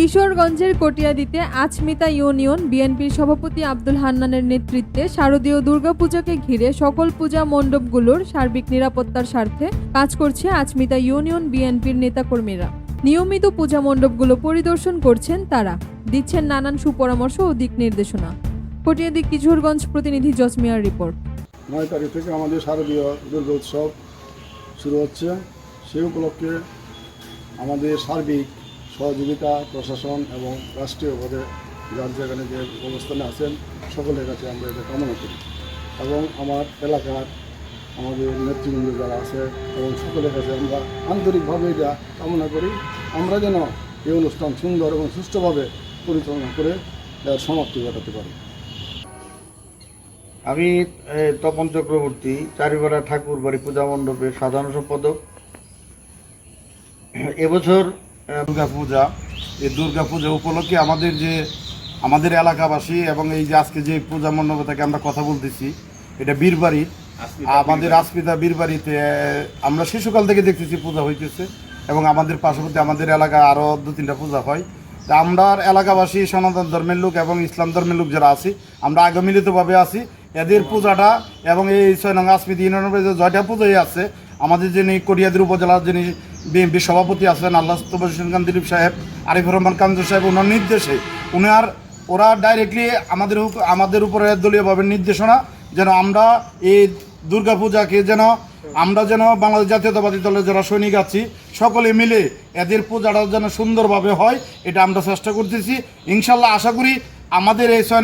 কিশোরগঞ্জের কটিয়াদিতে আচমিতা ইউনিয়ন বিএনপির সভাপতি আব্দুল হান্নানের নেতৃত্বে শারদীয় দুর্গাপূজাকে ঘিরে সকল পূজা মণ্ডপগুলোর সার্বিক নিরাপত্তার স্বার্থে কাজ করছে আচমিতা ইউনিয়ন বিএনপির নেতাকর্মীরা। নিয়মিত পূজা মণ্ডপগুলো পরিদর্শন করছেন তারা, দিচ্ছেন নানান সুপরামর্শ ও দিক নির্দেশনা। কটিয়াদি কিশোরগঞ্জ প্রতিনিধি জসমিয়ার রিপোর্ট। নয় তারিখ থেকে আমাদের শারদীয় দুর্গা উৎসব শুরু হচ্ছে। সেই উপলক্ষে আমাদের সার্বিক সহযোগিতা, প্রশাসন এবং রাষ্ট্রীয়ভাবে যার যেখানে যে অবস্থানে আছেন, সকলের কাছে আমরা এটা কামনা করি। এবং আমার এলাকার আমাদের নেতৃবৃন্দ যারা আছে এবং সকলের কাছে আমরা আন্তরিকভাবে এটা কামনা করি। আমরা যেন এই অনুষ্ঠান সুন্দর এবং সুষ্ঠুভাবে পরিচালনা করে এর সমাপ্তি ঘটাতে পারি। আমি তপন চক্রবর্তী, চারিপাড়া ঠাকুর বাড়ি পূজা মণ্ডপের সাধারণ সম্পাদক। এবছর দুর্গা পূজা এই দুর্গাপূজা উপলক্ষে আমাদের যে আমাদের এলাকাবাসী এবং এই যে আজকে যে পূজা মণ্ডপ থেকে আমরা কথা বলতেছি এটা বীরবাড়ির। আমাদের আসপিতা বীরবাড়িতে আমরা শিশুকাল থেকে দেখতেছি পূজা হইতেছে এবং আমাদের পার্শ্ববর্তী আমাদের এলাকা আরও দু তিনটা পূজা হয়। তা আমরা এলাকাবাসী সনাতন ধর্মের লোক এবং ইসলাম ধর্মের লোক যারা আছি আমরা আগে মিলিতভাবে আছি। এদের পূজাটা এবং এই ছয় নং আসমিতি ইউনিয়নের যে জয়টা পুজোই আছে আমাদের যিনি করিয়াদের উপজেলার যিনি বিএনপি সভাপতি আছেন আল্লাহ হোসেন খান দিলীপ সাহেব আরিফুর রহমান কামজু সাহেব, ওনার নির্দেশে। উনার ওরা ডাইরেক্টলি আমাদের আমাদের উপরে দলীয়ভাবে নির্দেশনা যেন আমরা এই দুর্গাপূজাকে যেন আমরা যেন বাংলাদেশ জাতীয়তাবাদী দলের যারা সৈনিক আছি, সকলে মিলে এদের পূজাটা যেন সুন্দরভাবে হয়, এটা আমরা চেষ্টা করতেছি। ইনশাল্লাহ আশা করি আমাদের এই ছয়